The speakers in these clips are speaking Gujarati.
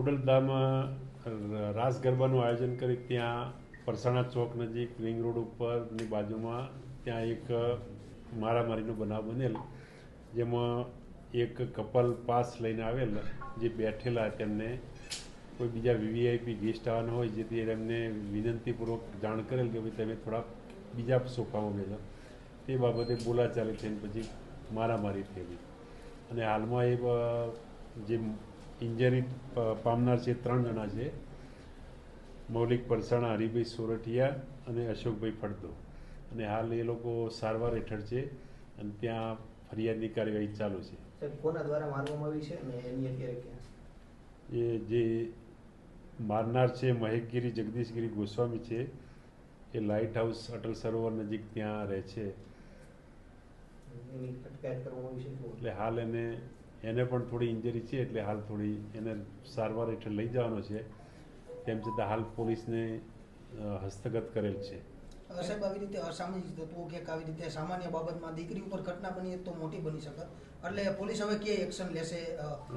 ખોડલધામ રાસ ગરબાનું આયોજન કરી ત્યાં પરસાણા ચોક નજીક રિંગ રોડ ઉપરની બાજુમાં ત્યાં એક મારામારીનો બનાવ બનેલ, જેમાં એક કપલ પાસ લઈને આવેલ, જે બેઠેલા તેમને કોઈ બીજા વીવીઆઈપી ગેસ્ટ આવવાના હોય, જેથી એમને વિનંતીપૂર્વક જાણ કરેલ કે ભાઈ તમે થોડા બીજા સોફામાં બેસો તે બાબતે બોલાચાલી થઈને પછી મારામારી થયેલી. અને હાલમાં એ જે ઇન્જરી પામનાર છે ત્રણ જણા છે મૌલિક પરસાણા હરિભાઈ સોરઠિયા અને અશોકભાઈ ફળદો. અને હાલ એ લોકો સારવાર હેઠળ છે અને ત્યાં ફરિયાદની કાર્યવાહી ચાલુ છે. કોના દ્વારા મારવામાં આવી છે અને એની અત્યારે એ જે મારનાર છે મહેકગીરી જગદીશગીરી ગોસ્વામી છે એ લાઇટ હાઉસ અટલ સરોવર નજીક ત્યાં રહે છે? એટલે હાલ એને એને પણ થોડી ઇન્જરી છે એટલે હાલ થોડી એને સારવાર હેઠળ લઈ જવાનો છે. તેમ છતાં હાલ પોલીસને હસ્તગત કરેલ છે. સાહેબ આવી રીતે અસામાજિક તત્વો કે આવી રીતે સામાન્ય બાબતમાં દીકરી ઉપર ઘટના બની તો મોટી બની શકે. એટલે પોલીસ હવે કે એક્શન લેશે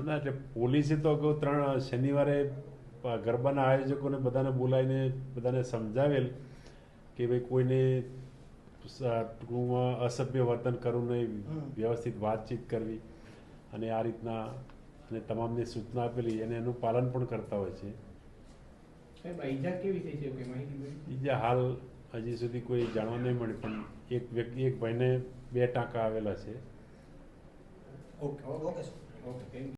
ના એટલે પોલીસે તો અગાઉ ત્રણ શનિવારે ગરબાના આયોજકોને બધાને બોલાવીને બધાને સમજાવેલ કે ભાઈ કોઈને ટૂંકમાં અસભ્ય વર્તન કરવું નહીં વ્યવસ્થિત વાતચીત કરવી. અને આ રીતના અને તમામને સૂચના આપેલી અને એનું પાલન પણ કરતા હોય છે. ઈજા હાલ હજી સુધી કોઈ જાણવા નહીં મળે પણ એક વ્યક્તિ એક ભાઈને બે ટાંકા આવેલા છે. Okay okay okay